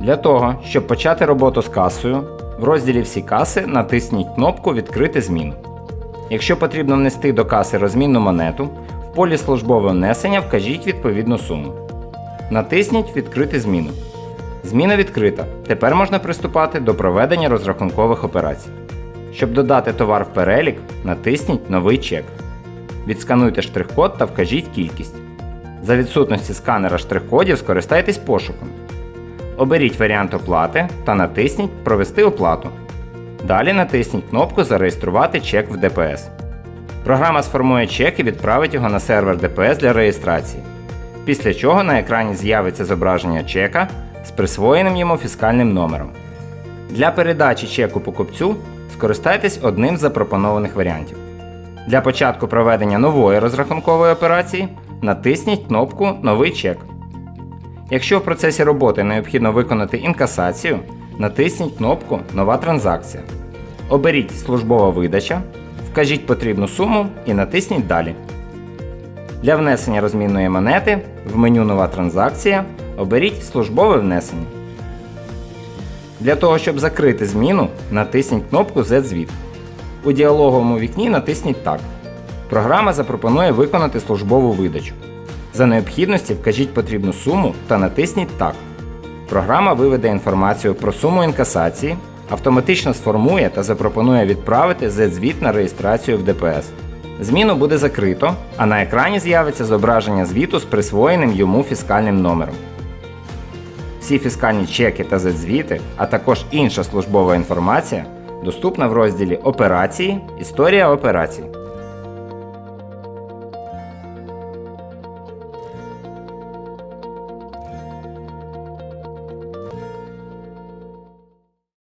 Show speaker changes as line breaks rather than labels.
Для того, щоб почати роботу з касою, в розділі Всі каси натисніть кнопку Відкрити зміну. Якщо потрібно внести до каси розмінну монету, в полі службове внесення вкажіть відповідну суму. Натисніть Відкрити зміну. Зміна відкрита. Тепер можна приступати до проведення розрахункових операцій. Щоб додати товар в перелік, натисніть Новий чек. Відскануйте штрих-код та вкажіть кількість. За відсутності сканера штрих-кодів скористайтесь пошуком. Оберіть варіант оплати та натисніть Провести оплату. Далі натисніть кнопку Зареєструвати чек в ДПС. Програма сформує чек і відправить його на сервер ДПС для реєстрації. Після чого на екрані з'явиться зображення чека з присвоєним йому фіскальним номером. Для передачі чеку покупцю скористайтесь одним з запропонованих варіантів. Для початку проведення нової розрахункової операції натисніть кнопку Новий чек. Якщо в процесі роботи необхідно виконати інкасацію, натисніть кнопку Нова транзакція. Оберіть службова видача, вкажіть потрібну суму і натисніть Далі. Для внесення розмінної монети в меню Нова транзакція оберіть службове внесення. Для того, щоб закрити зміну, натисніть кнопку Z-звіт. У діалоговому вікні натисніть Так. Програма запропонує виконати службову видачу. За необхідності вкажіть потрібну суму та натисніть Так. Програма виведе інформацію про суму інкасації, автоматично сформує та запропонує відправити Z-звіт на реєстрацію в ДПС. Зміну буде закрито, а на екрані з'явиться зображення звіту з присвоєним йому фіскальним номером. Всі фіскальні чеки та звіти, а також інша службова інформація доступна в розділі Операції Історія операцій.